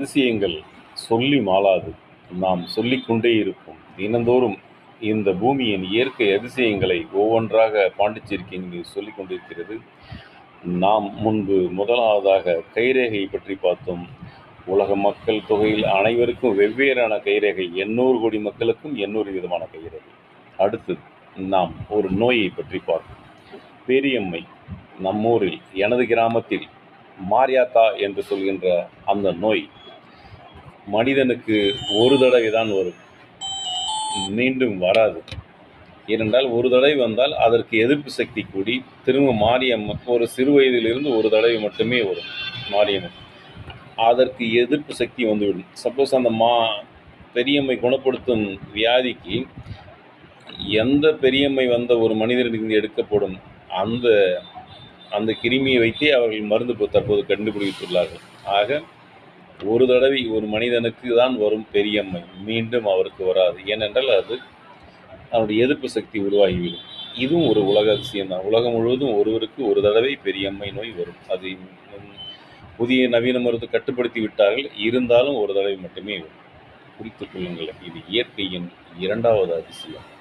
அதிசயங்கள் சொல்லி மாளாது. நாம் சொல்லிக்கொண்டே இருப்போம். தினந்தோறும் இந்த பூமியின் இயற்கை அதிசயங்களை ஒவ்வொன்றாக பாண்டிச்சேரிக்கு சொல்லிக் கொண்டிருக்கிறது. நாம் முன்பு முதலாவதாக கைரேகை பற்றி பார்த்தோம். உலக மக்கள் தொகையில் அனைவருக்கும் வெவ்வேறான கைரேகை எண்ணூறு கோடி மக்களுக்கும் எண்ணூறு விதமான கைரேகை. அடுத்து நாம் ஒரு நோயை பற்றி பார்ப்போம். பெரியம்மை நம்மூரில் எனது கிராமத்தில் மாரியாத்தா என்று சொல்கின்ற அந்த நோய் மனிதனுக்கு ஒரு தடவை தான் வரும். மீண்டும் வராது. ஏனென்றால் ஒரு தடவை வந்தால் அதற்கு எதிர்ப்பு சக்தி கூடி திரும்ப மாரியம்மன் ஒரு சிறு வயதிலிருந்து ஒரு தடவை மட்டுமே வரும் மாரியம்மன். அதற்கு எதிர்ப்பு சக்தி வந்துவிடும். சப்போஸ் அந்த மா பெரியம்மை குணப்படுத்தும் வியாதிக்கு எந்த பெரியம்மை வந்த ஒரு மனிதனிலிருந்து எடுக்கப்படும் அந்த அந்த கிருமியை வைத்தே அவர்கள் மருந்து தற்போது கண்டுபிடித்துள்ளார்கள். ஆக ஒரு தடவை ஒரு மனிதனுக்கு தான் வரும் பெரியம்மை. மீண்டும் அவருக்கு வராது. ஏனென்றால் அது அவருடைய எதிர்ப்பு சக்தி உருவாகிவிடும். இதுவும் ஒரு உலக அதிசயம் தான். உலகம் முழுவதும் ஒருவருக்கு ஒரு தடவை பெரியம்மை நோய் வரும். அது புதிய நவீன மருத்துவ கட்டுப்படுத்தி விட்டார்கள். இருந்தாலும் ஒரு தடவை மட்டுமே வரும். குறித்துக் கொள்ளுங்கள். இது இயற்கையின் இரண்டாவது அதிசயம்.